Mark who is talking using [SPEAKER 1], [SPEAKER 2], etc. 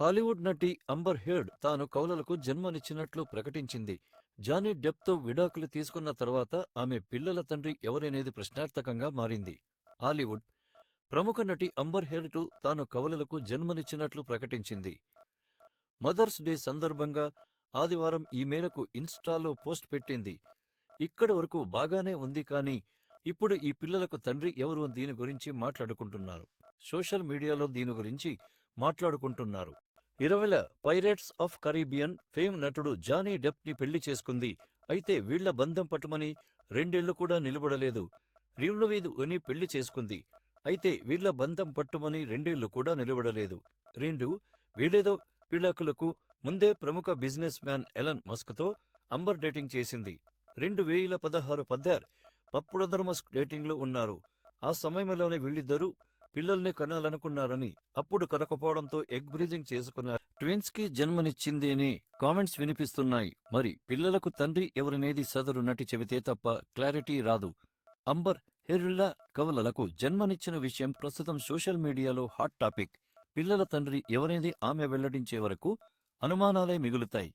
[SPEAKER 1] Hollywood నటి amber heard తాను కౌలలకు జన్మనిచ్చినట్లు ప్రకటించింది. జానీ డెప్తో విడాకులు తీసుకున్న తర్వాత ఆమె పిల్లల తండ్రి ఎవరనేది ప్రశ్నార్థకంగా మారింది. హాలీవుడ్ ప్రముఖ నటి అంబర్ హెర్డ్ తాను కవలలకు జన్మనిచ్చినట్లు ప్రకటించింది. మదర్స్ డే సందర్భంగా ఆదివారం ఈ మేరకు ఇన్స్టాలో పోస్ట్ పెట్టింది. ఇక్కడి వరకు బాగానే ఉంది కానీ ఇప్పుడు ఈ పిల్లలకు తండ్రి ఎవరు దీని గురించి మాట్లాడుకుంటున్నారు. సోషల్ మీడియాలో దీని గురించి మాట్లాడుకుంటున్నారు. ఇరవైల పైరేట్స్ ఆఫ్ కరీబియన్ ఫేమ్ నటుడు జానీ డెప్ని పెళ్ళి చేసుకుంది. అయితే వీళ్ళ బంధం పట్టుమని రెండేళ్ళు కూడా నిలబడలేదు. రివ్లవీదు అని పెళ్ళి చేసుకుంది. అయితే వీళ్ళ బంధం పట్టుమని రెండేళ్ళు కూడా నిలబడలేదు. రెండు వీళ్ళేదో పిల్లకులకు ముందే ప్రముఖ బిజినెస్ మ్యాన్ ఎలన్ మస్క్తో అంబర్ డేటింగ్ చేసింది. రెండు వేల పదహారు పద్దార్ పప్పుడందరూ మస్క్ డేటింగ్లో ఉన్నారు. ఆ సమయంలోనే వీళ్ళిద్దరూ పిల్లల్ని కనాలనుకున్నారని అప్పుడు కనకపోవడంతో ఎగ్ బ్రీజింగ్ చేసుకున్నారు ట్విన్స్కి జన్మనిచ్చింది అని కామెంట్స్ వినిపిస్తున్నాయి. మరి పిల్లలకు తండ్రి ఎవరనేది సదరు నటి చెబితే తప్ప క్లారిటీ రాదు. అంబర్ హెరిల్లా కవలలకు జన్మనిచ్చిన విషయం ప్రస్తుతం సోషల్ మీడియాలో హాట్ టాపిక్. పిల్లల తండ్రి ఎవరేది ఆమె వెల్లడించే వరకు అనుమానాలే మిగులుతాయి.